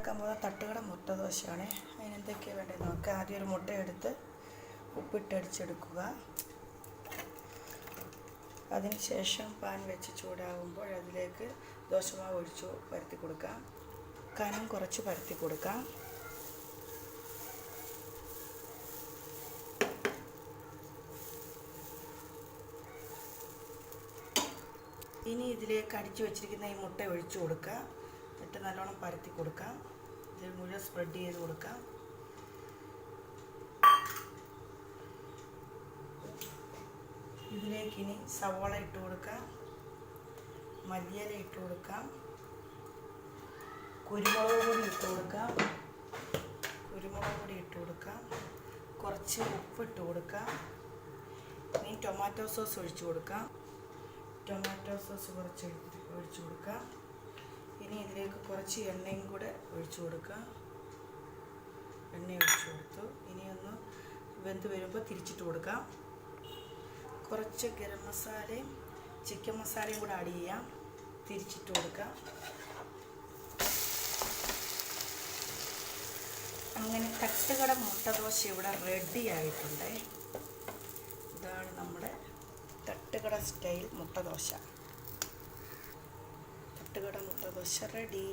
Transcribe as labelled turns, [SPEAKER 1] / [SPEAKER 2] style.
[SPEAKER 1] ഉണ്ടാക്കാൻ പോകുന്ന തട്ടുകട മുട്ട ദോശയാണ് അതിനെന്തൊക്കെയാണ് വേണ്ടത് നമുക്ക് ആദ്യം ഒരു മുട്ട എടുത്ത് ഉപ്പിട്ടടിച്ചെടുക്കുക അതിനുശേഷം പാൻ വെച്ച് ചൂടാകുമ്പോൾ അതിലേക്ക് ദോശമാവ് ഒഴിച്ചു പരത്തി കൊടുക്കാം. കനം കുറച്ച് പരത്തി കൊടുക്കാം. ഇനി ഇതിലേക്ക് അടിച്ചു വെച്ചിരിക്കുന്ന ഈ മുട്ട ഒഴിച്ചു കൊടുക്കുക. എന്നിട്ട് നല്ലോണം പരത്തി കൊടുക്കാം. ഇത് മുഴുവൻ സ്പ്രെഡ് ചെയ്ത് കൊടുക്കാം. ഇതിലേക്ക് ഇനി സവോള ഇട്ട് കൊടുക്കാം. മല്ലിയില ഇട്ട് കൊടുക്കാം. കുരുമുളക് പൊടി ഇട്ട് കൊടുക്കാം. കുരുമുളക് പൊടി ഇട്ട് കൊടുക്കാം. കുറച്ച് ഉപ്പ് ഇട്ട് കൊടുക്കാം. ഇനി ടൊമാറ്റോ സോസ് ഒഴിച്ചു കൊടുക്കാം. ടൊമാറ്റോ സോസ് കുറച്ച് ഒഴിച്ച് കൊടുക്കാം. ഇനി ഇതിലേക്ക് കുറച്ച് എണ്ണയും കൂടെ ഒഴിച്ചു കൊടുക്കുക. എണ്ണ ഒഴിച്ചു കൊടുത്തു. ഇനി ഒന്ന് വെന്ത് വരുമ്പോൾ തിരിച്ചിട്ട് കൊടുക്കാം. കുറച്ച് ഗരം മസാലയും ചിക്കൻ മസാലയും കൂടെ ആഡ് ചെയ്യാം. തിരിച്ചിട്ട് കൊടുക്കാം. അങ്ങനെ തട്ടുകട മുട്ട ദോശ ഇവിടെ റെഡി ആയിട്ടുണ്ട്. ഇതാണ് നമ്മുടെ തട്ടുകട സ്റ്റൈൽ മുട്ട ദോശ തട്ടുകട മുട്ട റെഡി.